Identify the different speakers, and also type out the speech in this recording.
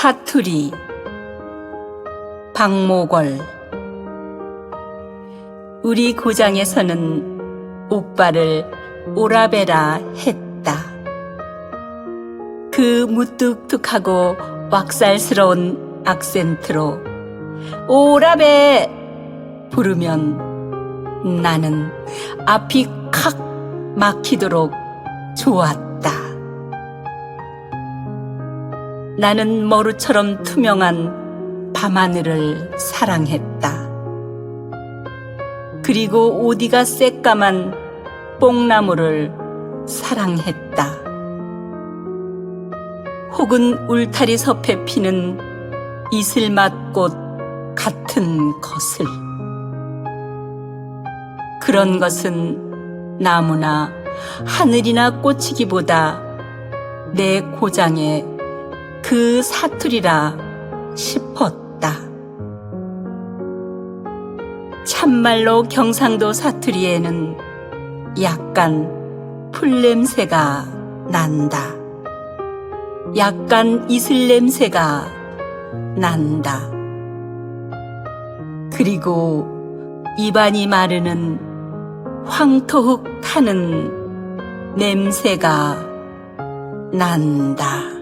Speaker 1: 사투리 박모걸 우리 고장에서는 오빠를 오라베라 했다. 그 무뚝뚝하고 왁살스러운 악센트로 오라베 부르면 나는 앞이 칵 막히도록 좋았다. 나는 머루처럼 투명한 밤하늘을 사랑했다. 그리고 오디가 새까만 뽕나무를 사랑했다. 혹은 울타리 섭에 피는 이슬맛꽃 같은 것을. 그런 것은 나무나 하늘이나 꽃이기보다 내 고장의 그 사투리라 싶었다. 참말로 경상도 사투리에는 약간 풀냄새가 난다. 약간 이슬 냄새가 난다. 그리고 입안이 마르는 황토흙 타는 냄새가 난다.